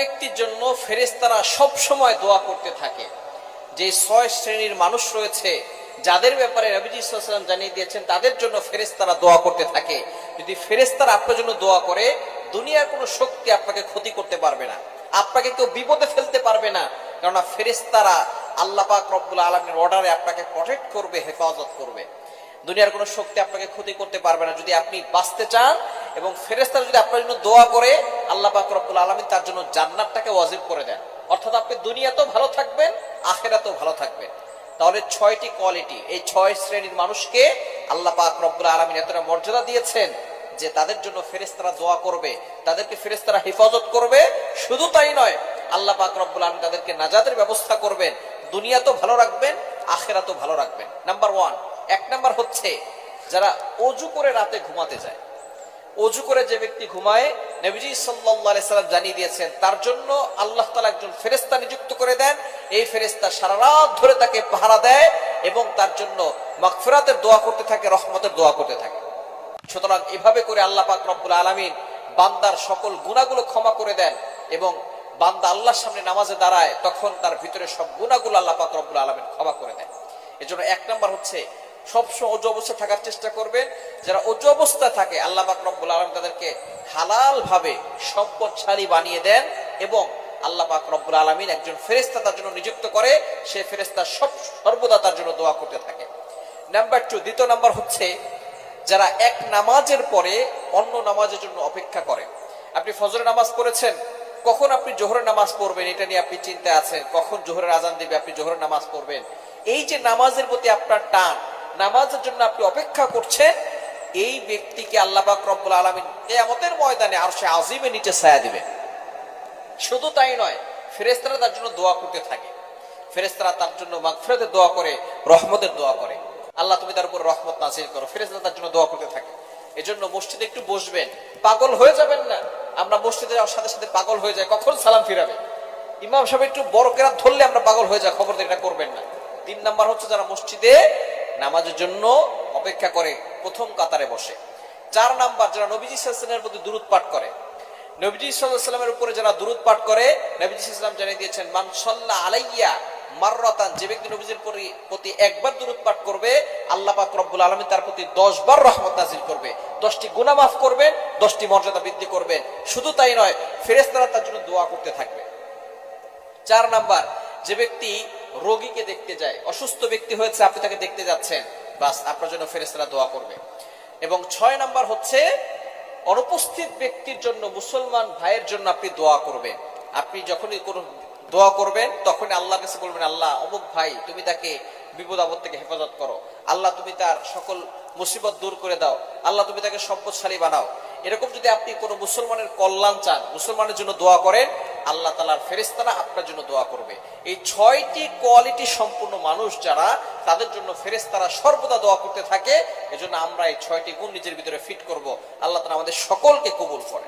ব্যক্তির জন্য ফেরেস্তারা সব সময় দোয়া করতে থাকে। যে ছয় শ্রেণির মানুষ রয়েছে, যাদের ব্যাপারে রবিজি ইসলাম জানিয়ে দিয়েছেন, তাদের জন্য ফেরেস্তারা দোয়া করতে থাকে। যদি ফেরেস্তারা আপনার জন্য দোয়া করে, দুনিয়ার কোনো শক্তি আপনাকে ক্ষতি করতে পারবে না। আপনাকে কেউ বিপদে ফেলতে পারবে না। কেননা ফেরেস্তারা আল্লাহ পাক রব্বুল আলমের অর্ডারে আপনাকে প্রটেক্ট করবে, হেফাজত করবে। দুনিয়ার কোনো শক্তি আপনাকে ক্ষতি করতে পারবে না। যদি আপনি বাঁচতে চান এবং ফেরেস্তারা যদি আপনার জন্য দোয়া করে, আল্লাহ পাক রব্বুল আলমী তার জন্য জান্নাতটাকে ওয়াজিব করে দেন। অর্থাৎ আপনি দুনিয়াতেও ভালো থাকবেন, আখেরাতেও ভালো থাকবেন। তাহলে ছয়টি কোয়ালিটি, এই ছয় শ্রেণির মানুষকে আল্লাহ পাক রব্বুল আলমিন এতটা মর্যাদা দিয়েছেন যে তাদের জন্য ফেরেস্তারা দোয়া করবে, তাদেরকে ফেরেস্তারা হেফাজত করবে। শুধু তাই নয়, আল্লাহ পাক রব্বুল আলমিন তাদেরকে নাজাদের ব্যবস্থা করবেন দুনিয়া তো ভালো রাখবেন আখেরা তো ভালো রাখবেন। নাম্বার ওয়ান, এক নাম্বার হচ্ছে যারা অজু করে রাতে ঘুমাতে যায়। অজু করে যে ব্যক্তি ঘুমায়, নবীজি সাল্লাহ সাল্লাম জানিয়ে দিয়েছেন, তার জন্য আল্লাহ তালা একজন ফেরেস্তা নিযুক্ত করে দেন। এই ফেরেস্তা সারা রাত ধরে তাকে পাহারা দেয় এবং তার জন্য মাগফিরাতের দোয়া করতে থাকে, রহমতের দোয়া করতে থাকে। সুতরাং এভাবে করে আল্লাহ পাক রব্বুল আলমিন বান্দার সকল গুণাগুলো ক্ষমা করে দেন এবং বান্দা আল্লাহর সামনে নামাজে দাঁড়ায়, তখন তার ভিতরে সব গুণাগুলো আল্লাহ পাক রব্বুল আলমিন ক্ষমা করে দেন। এজন্য এক নম্বর হচ্ছে সবসময় অজু অবস্থা থাকার চেষ্টা করবেন। যারা অজু অবস্থায় থাকে, আল্লাহ রব্বুল আলম তাদেরকে হালাল ভাবে সম্পদশালী বানিয়ে দেন এবং আল্লাহ পাক রব্বুল আলমিন একজন ফেরেস্তা তার জন্য নিযুক্ত করে, সে ফেরেস্তা সব সর্বদা তার জন্য দোয়া করতে থাকে। নাম্বার টু দ্বিতীয় নাম্বার হচ্ছে যারা এক নামাজের পরে অন্য নামাজের জন্য অপেক্ষা করে। আপনি ফজরের নামাজ পড়েছেন, কখন আপনি জোহরের নামাজ পড়বেন এটা নিয়ে আপনি চিন্তায় আছেন, কখন জোহরের আজান দিবে আপনি জোহরের নামাজ পড়বেন? এই যে নামাজের প্রতি আপনার টান নামাজের জন্য আপনি অপেক্ষা করছেন, এই ব্যক্তিকে আল্লাপাক রব্বুল আলমিন কেয়ামতের ময়দানে আর সে আজিমে নিচে ছায়া দিবেন। শুধু তাই নয় ফেরেস্তারা তার জন্য দোয়া করতে থাকে। ফেরেস্তারা তার জন্য মাগফিরাতের দোয়া করে, রহমতের দোয়া করে। আল্লাহ তুমি তার উপর রহমত নাজিল করো ফেরেস্তারা তার জন্য দোয়া করতে থাকে। এজন্য মসজিদে একটু বসবেন, পাগল হয়ে যাবেন না। আমরা মসজিদে যাওয়ার সাথে সাথে পাগল হয়ে যায় কখন সালাম ফিরাবে? ইমাম সাহেব একটু বড় কেরাত ধরলে আমরা পাগল হয়ে যায় খবর এটা করবেন না। তিন নাম্বার হচ্ছে যারা মসজিদে নামাজের জন্য অপেক্ষা করে প্রথম কাতারে বসে। চার নাম্বার যারা নবীজি সাল্লামের প্রতি দূরত পাঠ করে, নবীজি উপরে যারা দূরত পাঠ করে, নবীজি সাল্লাম জানিয়ে দিয়েছেন মানসল্লা আলাইয়া মাররাতান যে ব্যক্তি নবীজির পরি- প্রতি একবার দূরত পাঠ করবে, আল্লাহ পাক রব্বুল আলমী তার প্রতি দশ বার রহমত নাজিল করবে। দশটি গুনাহ মাফ করবেন দশটি মর্যাদা বৃদ্ধি করবেন শুধু তাই নয় ফেরেস্তারা তার জন্য দোয়া করতে থাকবে। চার নাম্বার, যে ব্যক্তি রোগীকে দেখতে যায়, অসুস্থ ব্যক্তি হয়েছে, আপনি তাকে দেখতে যাচ্ছেন। বাস, আপনার জন্য ফেরেস্তারা দোয়া করবে। এবং ছয় নাম্বার হচ্ছে, অনুপস্থিত ব্যক্তির জন্য, মুসলমান ভাইয়ের জন্য আপনি দোয়া করবেন। আপনি যখনই কোনো দোয়া করবেন তখন আল্লাহর কাছে বলবেন, আল্লাহ, অমুক ভাই, তুমি তাকে বিপদ আপদ থেকে হেফাজত করো। আল্লাহ, তুমি তার সকল মুসিবত দূর করে দাও। আল্লাহ, তুমি তাকে সম্পদশালী বানাও। এরকম যদি আপনি কোনো মুসলমানের কল্যাণ চান, মুসলমানের জন্য দোয়া করেন আল্লাহ তালার ফেরেস্তারা আপনার জন্য দোয়া করবে। এই ছয়টি কোয়ালিটি সম্পূর্ণ মানুষ যারা, তাদের জন্য ফেরেস্তারা সর্বদা দোয়া করতে থাকে। এজন্য আমরা এই ছয়টি গুণ নিজের ভিতরে ফিট করব। আল্লাহ তালা আমাদের সকলকে কবুল করেন।